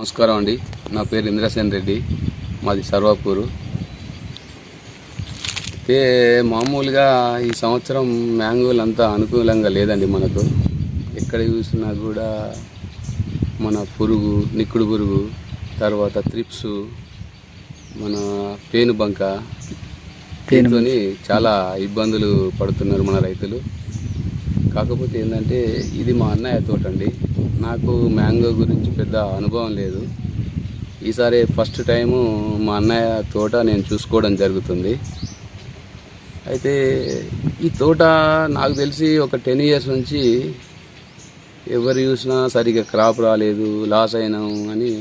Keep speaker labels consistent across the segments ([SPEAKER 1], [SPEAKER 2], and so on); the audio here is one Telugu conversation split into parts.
[SPEAKER 1] నమస్కారం అండి. నా పేరు ఇంద్రసేన్ రెడ్డి. మాది సర్వాపూరు. అయితే మామూలుగా ఈ సంవత్సరం మ్యాంగోలు అంతా అనుకూలంగా లేదండి మనకు. ఎక్కడ చూసినా కూడా మన పురుగు నిక్కుడు పురుగు తర్వాత త్రిప్స్ మన పేనుబంక దీంతోని చాలా ఇబ్బందులు పడుతున్నారు మన రైతులు. కాకపోతే ఏంటంటే ఇది మా అన్నయ్య తోట అండి నాకు మ్యాంగో గురించి పెద్ద అనుభవం లేదు. ఈసారి ఫస్ట్ టైము మా అన్నయ్య తోట నేను చూసుకోవడం జరుగుతుంది. అయితే ఈ తోట నాకు తెలిసి ఒక టెన్ ఇయర్స్ నుంచి ఎవరు చూసినా సరిగ్గా క్రాప్ రాలేదు లాస్ అయినాం అని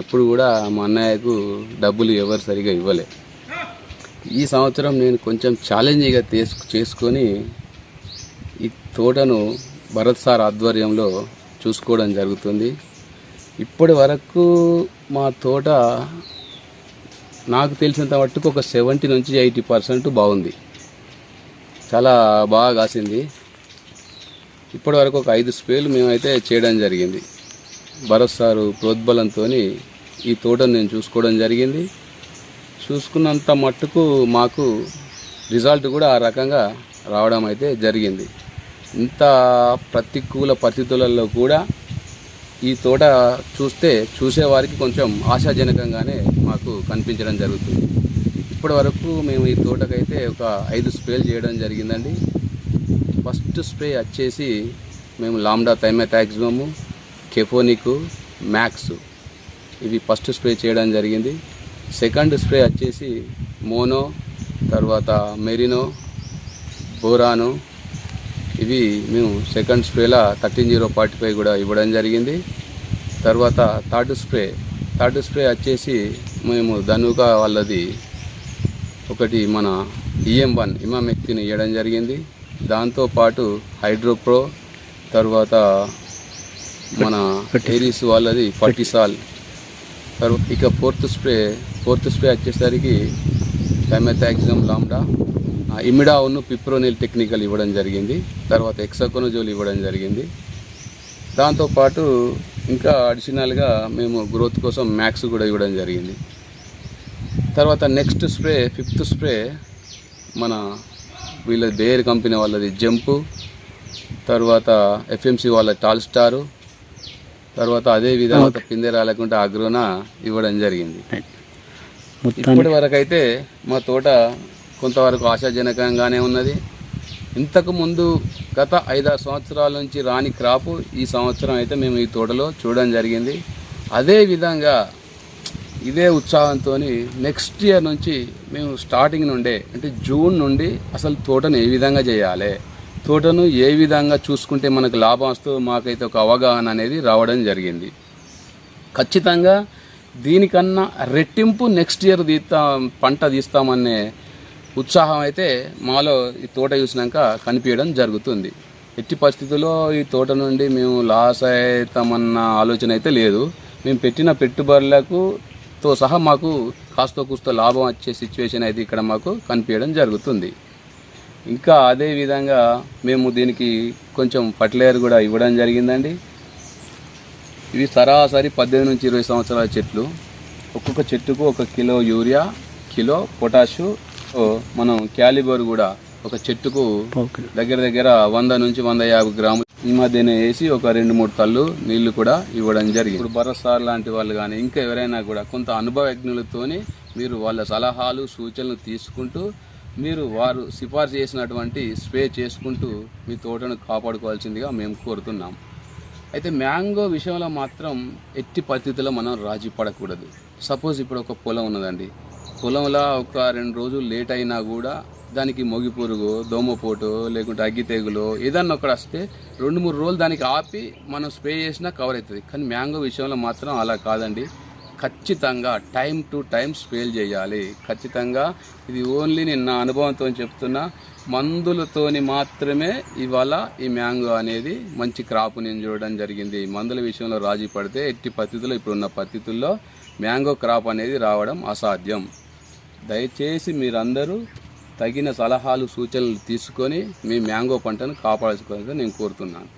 [SPEAKER 1] ఎప్పుడు కూడా మా అన్నయ్యకు డబ్బులు ఎవరు సరిగా ఇవ్వలే. ఈ సంవత్సరం నేను కొంచెం ఛాలెంజింగ్గా చేసుకొని ఈ తోటను భరత్ సార్ ఆధ్వర్యంలో చూసుకోవడం జరుగుతుంది. ఇప్పటి వరకు మా తోట నాకు తెలిసినంత మట్టుకు ఒక సెవెంటీ నుంచి ఎయిటీ పర్సెంట్ బాగుంది. చాలా బాగా కాసింది. ఇప్పటి వరకు ఒక ఐదు స్ప్రేలు మేమైతే చేయడం జరిగింది. భరత్ సారు ప్రోద్బలంతో ఈ తోటను నేను చూసుకోవడం జరిగింది. చూసుకున్నంత మట్టుకు మాకు రిజల్ట్ కూడా ఆ రకంగా రావడం అయితే జరిగింది. ఇంత ప్రతికూల పరిస్థితులలో కూడా ఈ తోట చూస్తే చూసేవారికి కొంచెం ఆశాజనకంగానే మాకు కనిపించడం జరుగుతుంది. ఇప్పటి వరకు మేము ఈ తోటకైతే ఒక ఐదు స్ప్రేలు చేయడం జరిగిందండి. ఫస్ట్ స్ప్రే వచ్చేసి మేము లామ్డా థైమెథాక్సిమము కెఫోనిక్ మ్యాక్స్ ఇవి ఫస్ట్ స్ప్రే చేయడం జరిగింది. సెకండ్ స్ప్రే వచ్చేసి మోనో తర్వాత మెరినో బోరాను ఇవి మేము సెకండ్ స్ప్రేలా థర్టీన్ జీరో ఫార్టీ ఫైవ్ కూడా ఇవ్వడం జరిగింది. తర్వాత థర్డ్ స్ప్రే థర్డ్ స్ప్రే వచ్చేసి మేము ధనుక వాళ్ళది ఒకటి మన ఈఎం వన్ ఇమామెక్తిని ఇవ్వడం జరిగింది. దాంతోపాటు హైడ్రోప్రో తర్వాత మన ఏరీస్ వాళ్ళది ఫర్టిసాల్ తర్వాత ఇక ఫోర్త్ స్ప్రే ఫోర్త్ స్ప్రే వచ్చేసరికి థైమెథాక్సిమ్ లాంబ్డా ఇమిడా ఉన్ను పిప్రోనిల్ టెక్నికల్ ఇవ్వడం జరిగింది తర్వాత ఎక్సకోనజోల్ ఇవ్వడం జరిగింది. దాంతోపాటు ఇంకా అడిషనల్గా మేము గ్రోత్ కోసం మ్యాక్స్ కూడా ఇవ్వడం జరిగింది. తర్వాత నెక్స్ట్ స్ప్రే ఫిఫ్త్ స్ప్రే మన వీళ్ళ బేర్ కంపెనీ వాళ్ళది జంపు తర్వాత ఎఫ్ఎంసి వాళ్ళ టాల్ స్టారు తర్వాత అదే విధంగా ఒక పిందె రాలేకుండా అగ్రోనా ఇవ్వడం జరిగింది. ఇప్పటి వరకు అయితే మా తోట కొంతవరకు ఆశాజనకంగానే ఉన్నది. ఇంతకు ముందు గత ఐదారు సంవత్సరాల నుంచి రాని క్రాపు ఈ సంవత్సరం అయితే మేము ఈ తోటలో చూడడం జరిగింది. అదే విధంగా ఇదే ఉత్సాహంతో నెక్స్ట్ ఇయర్ నుంచి మేము స్టార్టింగ్ నుండే అంటే జూన్ నుండి అసలు తోటను ఏ విధంగా చేయాలి తోటను ఏ విధంగా చూసుకుంటే మనకు లాభం వస్తూ మాకైతే ఒక అవగాహన అనేది రావడం జరిగింది. ఖచ్చితంగా దీనికన్నా రెట్టింపు నెక్స్ట్ ఇయర్ తీస్తాం పంట తీస్తామనే ఉత్సాహం అయితే మాలో ఈ తోట చూసినాక కనిపించడం జరుగుతుంది. ఎట్టి పరిస్థితుల్లో ఈ తోట నుండి మేము లాస్ అవుతామన్న ఆలోచన అయితే లేదు. మేము పెట్టిన పెట్టుబడులకు తో సహా మాకు కాస్త కూస్త లాభం వచ్చే సిచ్యువేషన్ అయితే ఇక్కడ మాకు కనిపించడం జరుగుతుంది. ఇంకా అదే విధంగా మేము దీనికి కొంచెం ఫర్టిలైజర్ కూడా ఇవ్వడం జరిగిందండి. ఇవి సరాసరి పద్దెనిమిది నుంచి ఇరవై సంవత్సరాల చెట్లు. ఒక్కొక్క చెట్టుకు ఒక కిలో యూరియా కిలో పొటాషు మనం క్యాలిబర్ కూడా ఒక చెట్టుకు దగ్గర దగ్గర వంద నుంచి వంద యాభై గ్రాములు ఈ మధ్యనే వేసి ఒక రెండు మూడు తల్లు నీళ్ళు కూడా ఇవ్వడం జరిగింది. ఇప్పుడు భరత్ సార్ లాంటి వాళ్ళు కానీ ఇంకా ఎవరైనా కూడా కొంత అనుభవజ్ఞులతోని మీరు వాళ్ళ సలహాలు సూచనలు తీసుకుంటూ మీరు వారు సిఫార్సు చేసినటువంటి స్ప్రే చేసుకుంటూ మీ తోటను కాపాడుకోవాల్సిందిగా మేము కోరుతున్నాం. అయితే మ్యాంగో విషయంలో మాత్రం ఎట్టి పరిస్థితుల్లో మనం రాజీ పడకూడదు. సపోజ్ ఇప్పుడు ఒక పొలం ఉన్నదండి. పొలంలో ఒక రెండు రోజులు లేట్ అయినా కూడా దానికి మొగి పురుగు దోమపోటు లేకుంటే అగ్గి తెగులు ఏదన్నా ఒకటి వస్తే రెండు మూడు రోజులు దానికి ఆపి మనం స్ప్రే చేసినా కవర్ అవుతుంది. కానీ మ్యాంగో విషయంలో మాత్రం అలా కాదండి. ఖచ్చితంగా టైం టు టైం స్ప్రేలు చేయాలి. ఖచ్చితంగా ఇది ఓన్లీ నేను నా అనుభవంతో చెప్తున్నా. మందులతోని మాత్రమే ఇవాళ ఈ మ్యాంగో అనేది మంచి క్రాప్ నేను చూడడం జరిగింది. మందుల విషయంలో రాజీ పడితే ఎట్టి పద్ధతిలో ఇప్పుడున్న పద్ధతుల్లో మ్యాంగో క్రాప్ అనేది రావడం అసాధ్యం. దయచేసి మీరందరూ తగిన సలహాలు సూచనలు తీసుకొని మీ మ్యాంగో పంటను కాపాడుకోవాలని నేను కోరుతున్నాను.